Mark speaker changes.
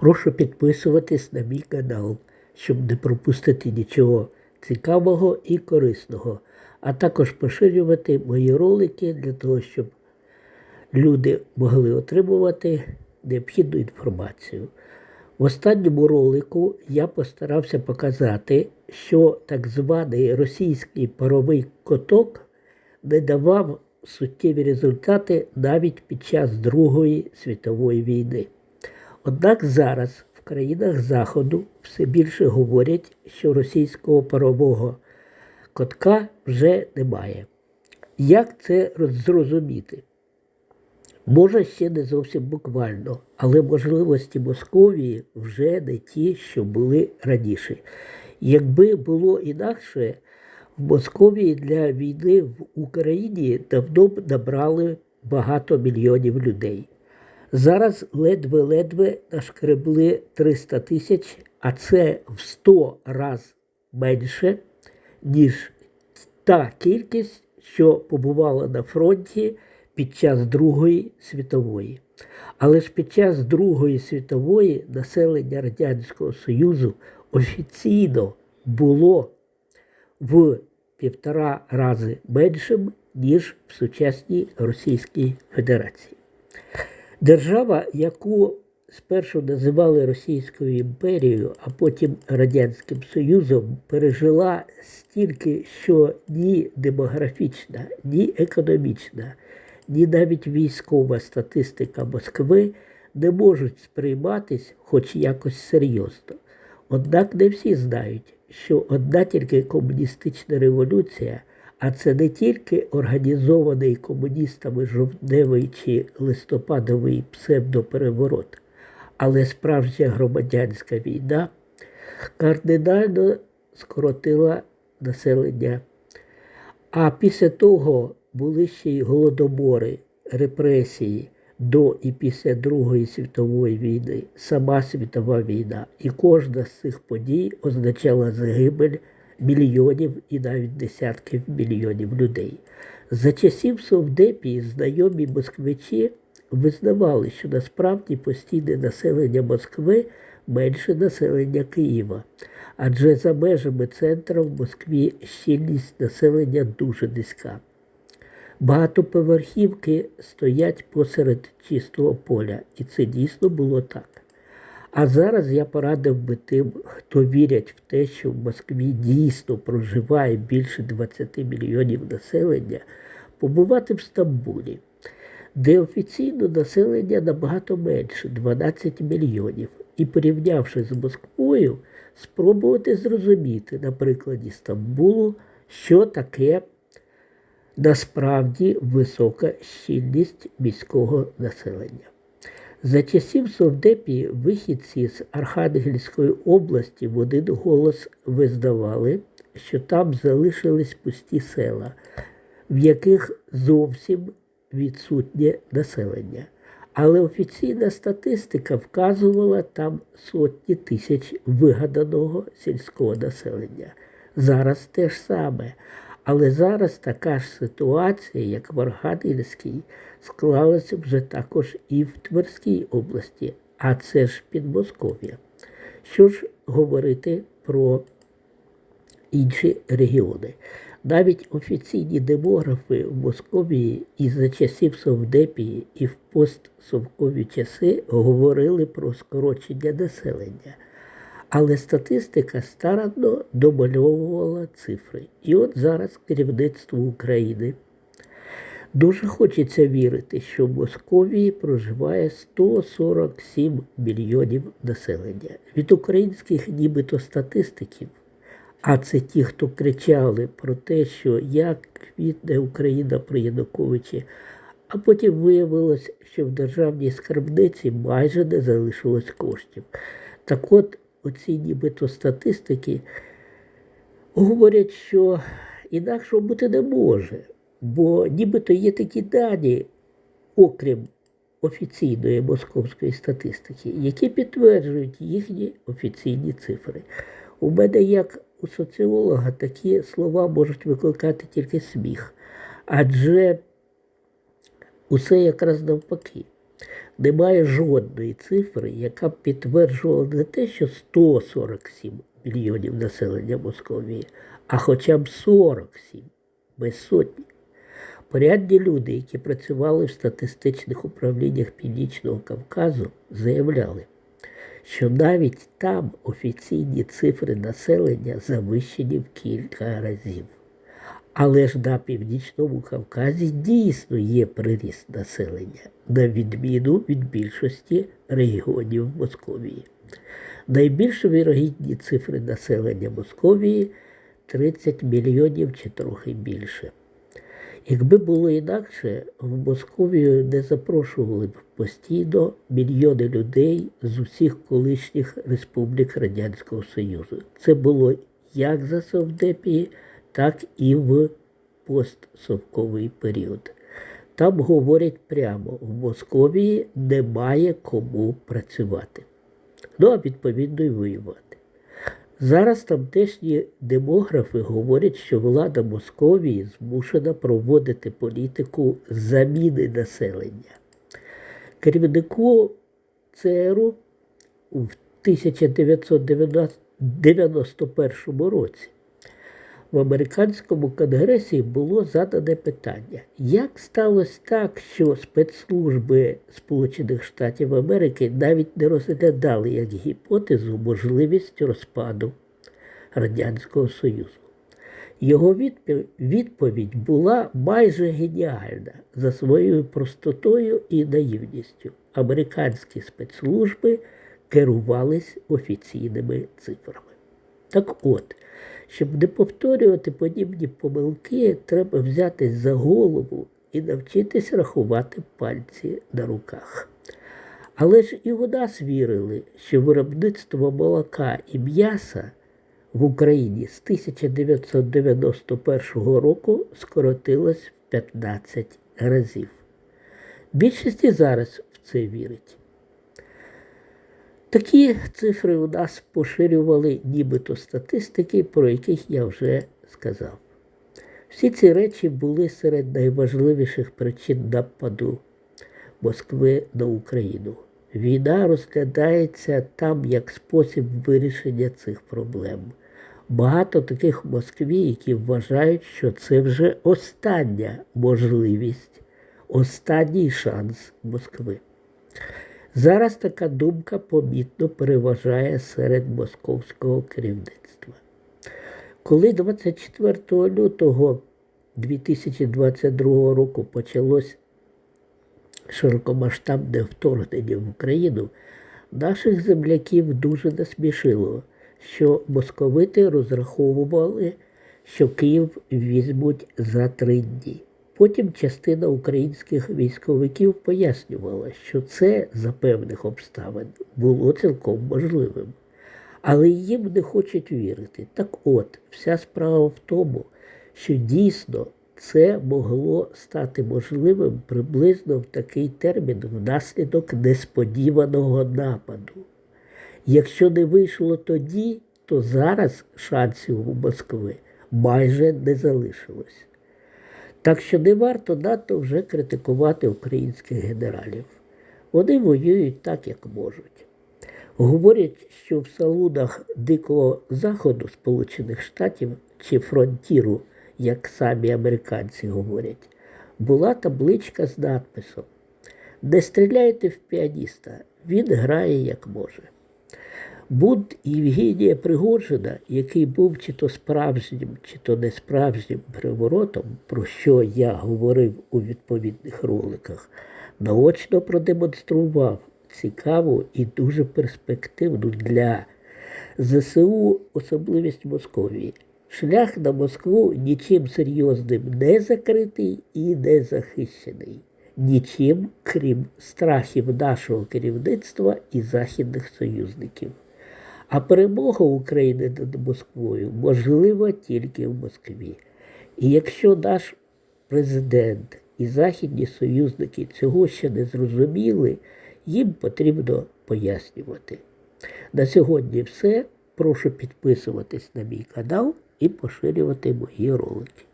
Speaker 1: Прошу підписуватись на мій канал, щоб не пропустити нічого цікавого і корисного, а також поширювати мої ролики для того, щоб люди могли отримувати необхідну інформацію. В останньому ролику я постарався показати, що так званий російський паровий коток не давав суттєві результати навіть під час Другої світової війни. Однак зараз в країнах Заходу все більше говорять, що російського парового котка вже немає. Як це зрозуміти? Може, ще не зовсім буквально, але можливості Московії вже не ті, що були раніше. Якби було інакше, в Московії для війни в Україні давно б набрали багато мільйонів людей. Зараз ледве-ледве нашкребли 300 тисяч, а це в 100 раз менше, ніж та кількість, що побувала на фронті під час Другої світової. Але ж під час Другої світової населення Радянського Союзу офіційно було в півтора рази меншим, ніж в сучасній Російській Федерації. Держава, яку спершу називали Російською імперією, а потім Радянським Союзом, пережила стільки, що ні демографічна, ні економічна, ні навіть військова статистика Москви не можуть сприйматись хоч якось серйозно. Однак не всі знають, що одна тільки комуністична революція, а це не тільки організований комуністами жовтневий чи листопадовий псевдопереворот, але справжня громадянська війна кардинально скоротила населення. А після того були ще й голодомори, репресії до і після Другої світової війни, сама світова війна. І кожна з цих подій означала загибель мільйонів і навіть десятків мільйонів людей. За часів Совдепії знайомі москвичі визнавали, що насправді постійне населення Москви менше населення Києва, адже за межами центру в Москві щільність населення дуже низька. Багатоповерхівки стоять посеред чистого поля, і це дійсно було так. А зараз я порадив би тим, хто вірять в те, що в Москві дійсно проживає більше 20 мільйонів населення, побувати в Стамбулі, де офіційно населення набагато менше 12 мільйонів. І порівнявши з Москвою, спробувати зрозуміти на прикладі Стамбулу, що таке насправді висока щільність міського населення. За часів Совдепії вихідці з Архангельської області в один голос визнавали, що там залишились пусті села, в яких зовсім відсутнє населення. Але офіційна статистика вказувала там сотні тисяч вигаданого сільського населення. Зараз те ж саме. Але зараз така ж ситуація, як в Архангельській, склалася вже також і в Тверській області, а це ж Підмосков'я. Що ж говорити про інші регіони? Навіть офіційні демографи в Московії і за часів Совдепії, і в постсовкові часи говорили про скорочення населення. Але статистика старанно домальовувала цифри. І от зараз керівництво України дуже хочеться вірити, що в Московії проживає 147 мільйонів населення. Від українських нібито статистиків, а це ті, хто кричали про те, що як квітне Україна при Януковичі, а потім виявилось, що в державній скарбниці майже не залишилось коштів. Так от, оці нібито статистики говорять, що інакшого бути не може, бо нібито є такі дані, окрім офіційної московської статистики, які підтверджують їхні офіційні цифри. У мене, як у соціолога, такі слова можуть викликати тільки сміх, адже усе якраз навпаки. Немає жодної цифри, яка б підтверджувала не те, що 147 мільйонів населення Московії, а хоча б 47, без сотні. Порядні люди, які працювали в статистичних управліннях Північного Кавказу, заявляли, що навіть там офіційні цифри населення завищені в кілька разів. Але ж на Північному Кавказі дійсно є приріст населення, на відміну від більшості регіонів Московії. Найбільш вірогідні цифри населення Московії 30 мільйонів чи трохи більше. Якби було інакше, в Московію не запрошували б постійно мільйони людей з усіх колишніх республік Радянського Союзу. Це було як за Совдепії, так і в постсовковий період. Там говорять прямо, в Московії немає кому працювати. Ну, а відповідно і воювати. Зараз тамтешні демографи говорять, що влада Московії змушена проводити політику заміни населення. Керівнику ЦРУ в 1991 році в американському конгресі було задане питання, як сталося так, що спецслужби Сполучених Штатів Америки навіть не розглядали як гіпотезу можливість розпаду Радянського Союзу. Його відповідь була майже геніальна за своєю простотою і наївністю. Американські спецслужби керувались офіційними цифрами. Так от, щоб не повторювати подібні помилки, треба взятись за голову і навчитись рахувати пальці на руках. Але ж і у нас вірили, що виробництво молока і м'яса в Україні з 1991 року скоротилось в 15 разів. Більшість і зараз в це вірить. Такі цифри у нас поширювали нібито статистики, про яких я вже сказав. Всі ці речі були серед найважливіших причин нападу Москви на Україну. Війна розглядається там як спосіб вирішення цих проблем. Багато таких в Москві, які вважають, що це вже остання можливість, останній шанс Москви. Зараз така думка помітно переважає серед московського керівництва. Коли 24 лютого 2022 року почалось широкомасштабне вторгнення в Україну, наших земляків дуже насмішило, що московити розраховували, що Київ візьмуть за три дні. Потім частина українських військовиків пояснювала, що це за певних обставин було цілком можливим. Але їм не хочуть вірити. Так от, вся справа в тому, що дійсно це могло стати можливим приблизно в такий термін внаслідок несподіваного нападу. Якщо не вийшло тоді, то зараз шансів у Москви майже не залишилось. Так що не варто надто вже критикувати українських генералів. Вони воюють так, як можуть. Говорять, що в салунах Дикого Заходу Сполучених Штатів чи фронтіру, як самі американці говорять, була табличка з надписом Не стріляйте в піаніста, він грає як може. Бунт Євгенія Пригоджина, який був чи то справжнім, чи то несправжнім переворотом, про що я говорив у відповідних роликах, наочно продемонстрував цікаву і дуже перспективну для ЗСУ особливість Московії. Шлях на Москву нічим серйозним не закритий і не захищений. Нічим, крім страхів нашого керівництва і західних союзників. А перемога України над Москвою можлива тільки в Москві. І якщо наш президент і західні союзники цього ще не зрозуміли, їм потрібно пояснювати. На сьогодні все. Прошу підписуватись на мій канал і поширювати мої ролики.